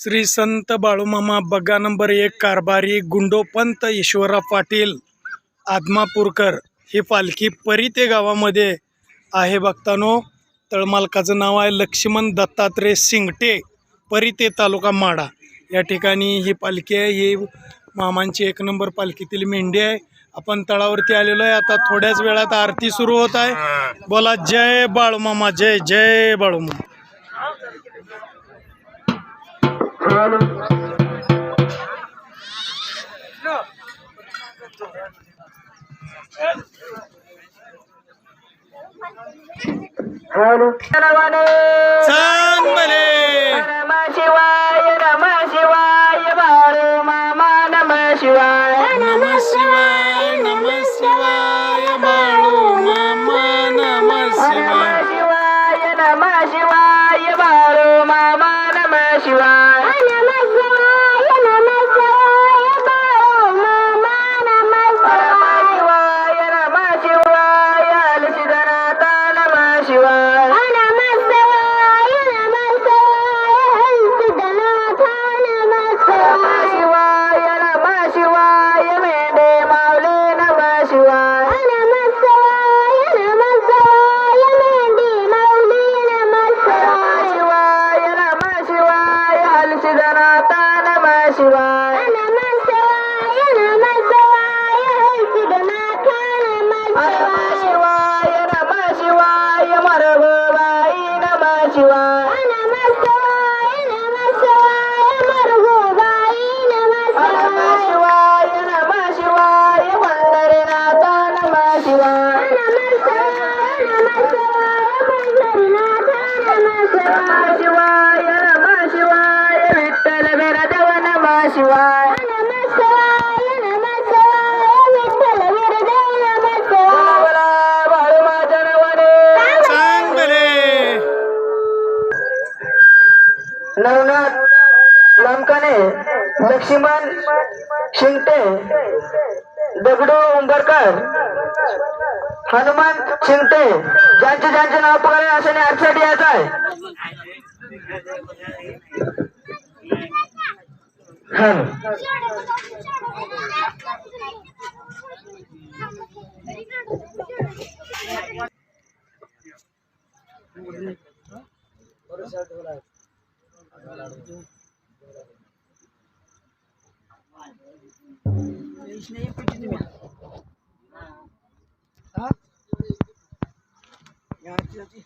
श्री संत Balumama Bagga number एक कारभारी गुंडोपंत ईश्वरा पाटील आदमापूरकर ही पालखी परिते गावामध्ये आहे बघतानो तळमालकाचं नाव आहे लक्ष्मण दत्तात्रय सिंगटे परिते तालुका माडा या ठिकाणी ही पालखी आहे. ही मामांची एक नंबर पालखीतील मेंढी आहे. आपण तळावरती आलेलो आहे. आता थोड्याच वेळात आरती सुरू होत आहे. बोला जय बाळूमामा जय जय Balumama. Hello. Hello. Sanbale. Nama Shivaya, Nama Shivaya, Baro Mama, Nama Shivaya. Nama Shivaya, Nama Shivaya, Baro Mama, Nama Shivaya. Nama Shivaya, Nama Shivaya, Baro Mama, Nama Shivaya. Laxman Shingte Dagdu Umbarkar Hanuman Shingte ज्यांचे ज्यांचे नाव पकडले अशाने अडचणी यायचं आहे. İşleyip gücünü mü? Ha? Ya hadi.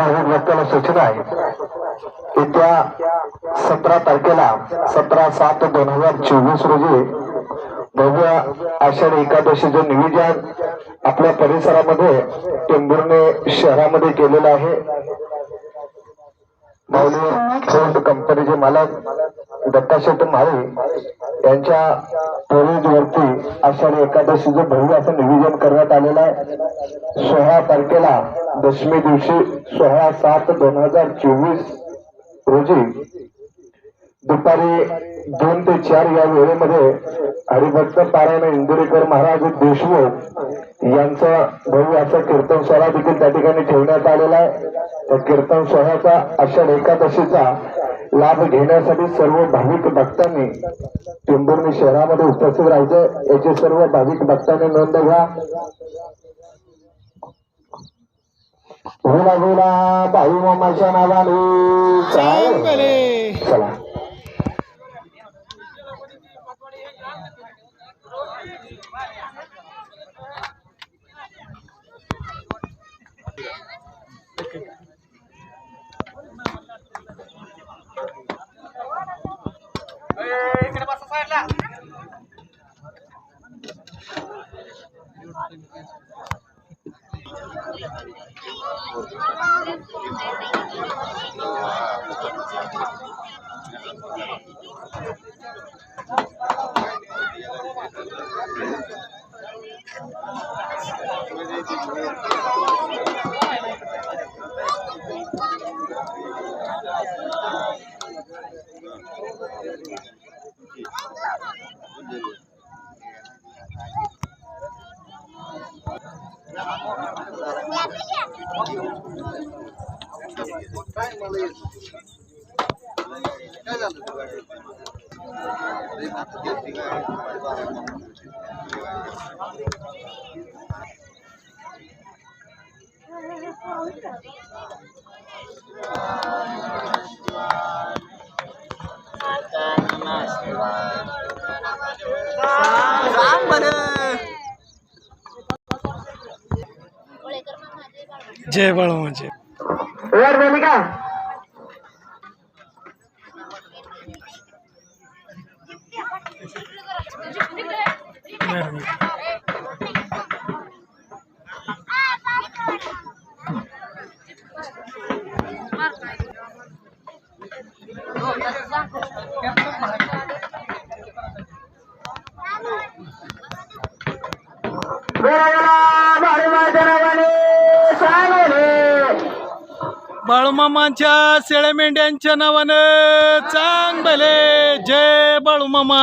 भाविक भक्ताला सूचना आहे. येत्या सतरा तारखेला सतरा सात दोन हजार चोवीस रोजी भव्य आषाढी एकादशीचं नियोजन आपल्या परिसरामध्ये टेंभुर्णे शहरामध्ये केलेलं आहे. माऊली कंपनीचे मालक दत्ताशेठ माळे यांच्या टोरेज आषाढी एकादशीचं भव्य असं नियोजन करण्यात आलेलं आहे. सोळा तारखेला दशमी दिवशी सोळा सात दोन हजार चोवीस रोजी दुपारी दोन ते चार या वेळेमध्ये हरिभक्त पारायण इंदुरीकर महाराज देशमुख यांचं भव्य असं कीर्तन सोहळा देखील त्या ठिकाणी ठेवण्यात आलेला आहे. त्या कीर्तन सोहळ्याचा आषाढ एकादशीचा लाभ घेण्यासाठी सर्व भाविक भक्तांनी टेंभुर्णी शहरामध्ये उपस्थित राहायचं. याची सर्व भाविक भक्तांनी नोंद घ्या. बोला बोला भाई मामाच्या नावाने. चांग Sambana. जय बाळमाचे म्हणजे. वर झाली का बोला बोला भाई माझ्या नावाने सांगले बाळूमामांच्या शेळ्या मेंढ्यांच्या नावानं चांग भले जय बाळूमामा.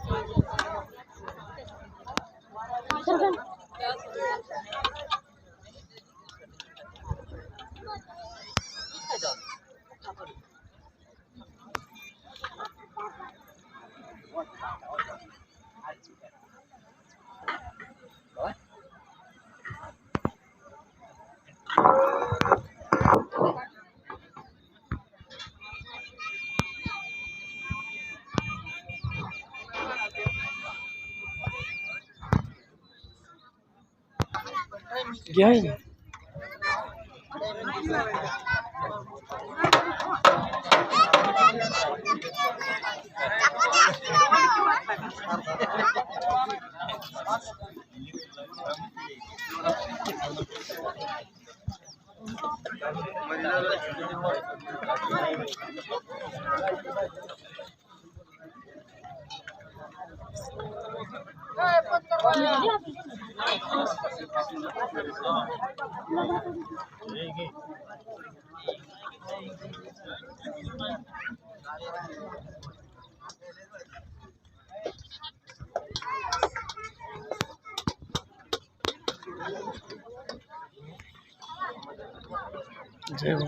गया ही नहीं Thank you. Zero.